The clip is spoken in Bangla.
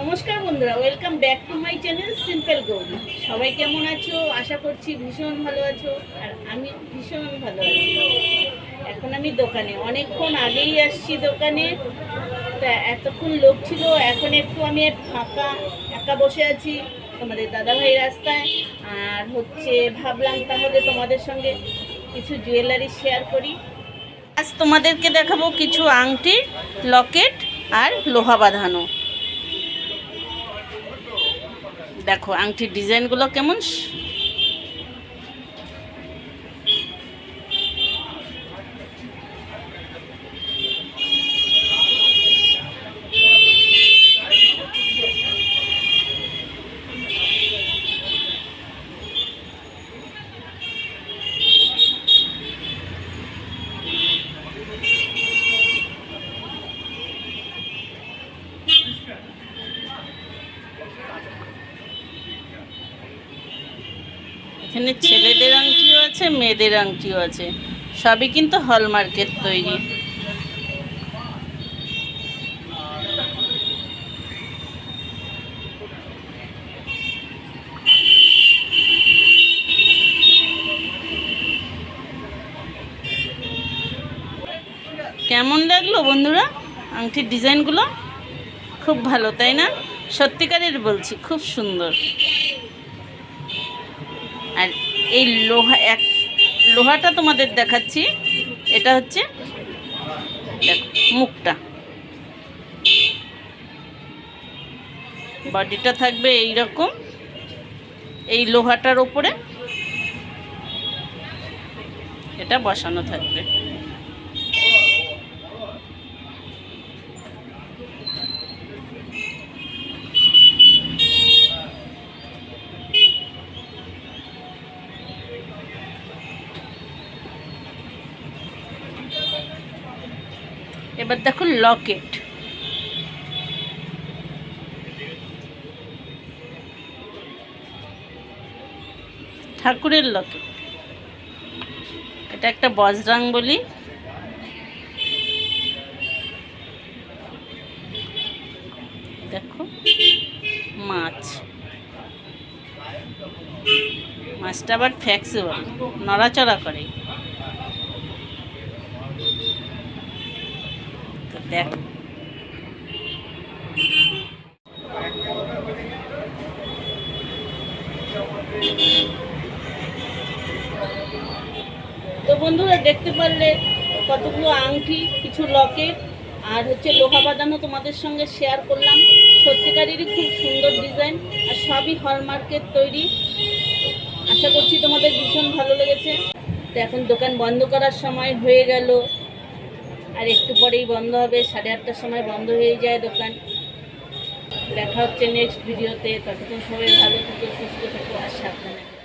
নমস্কার বন্ধুরা welcome back to my channel simple Gauri সবাই কেমন আছো? আশা করছি ভীষণ ভালো আছো, আর আমি ভীষণ ভালো আছি। এখন আমি দোকানে, অনেকক্ষণ আগেই আসছি দোকানে। তা এতক্ষণ লোক ছিল, এখন একটু আমি ফাঁকা, একা বসে আছি, তোমাদের দাদাভাই রাস্তায়। আর হচ্ছে, ভাবলাম তাহলে তোমাদের সঙ্গে কিছু জুয়েলারি শেয়ার করি। আজ তোমাদেরকে দেখাবো কিছু আংটি লকেট আর লোহা বাঁধানো। দেখো আংটির ডিজাইনগুলো কেমন? এখানে ছেলেদের আংটিও আছে, মেয়েদের আংটিও আছে। সবই কিন্তু হলমার্কের তৈরি। কেমন লাগল বন্ধুরা আংটির ডিজাইনগুলো? খুব ভালো, তাই না? সত্যিকারের বলছি, খুব সুন্দর। আর এই লোহা, এক, লোহাটা তোমাদের দেখাচ্ছি। এটা হচ্ছে মুখটা। বডিটা থাকবে এই রকম এই লোহাটার ওপরে। এটা বসানো থাকবে। এবার দেখো লকেট। ঠাকুরের লকেট। এটা একটা বজরাং বলি। দেখো, মাছ। মাছটা আবার ফ্লেক্সিবল নড়াচড়া করে তো দেখ। তো বন্ধুরা, দেখতে পারলে কতগুলো আংটি, কিছু লকেট, আর হচ্ছে লোহা বাঁধানো তোমাদের সঙ্গে শেয়ার করলাম। সত্যিকারেরই খুব সুন্দর ডিজাইন আর সবই হলমার্কের তৈরি। আশা করছি তোমাদের ভীষণ ভালো লেগেছে। তো এখন দোকান বন্ধ করার সময় হয়ে গেল। আর একটু পরেই বন্ধ হবে, সাড়ে আটটার সময় বন্ধ হয়ে যায় দোকান। দেখা হচ্ছে নেক্সট ভিডিওতে ততক্ষণ সবাই ভালো থেকো, সুস্থ থেকো। আর সাবধানে।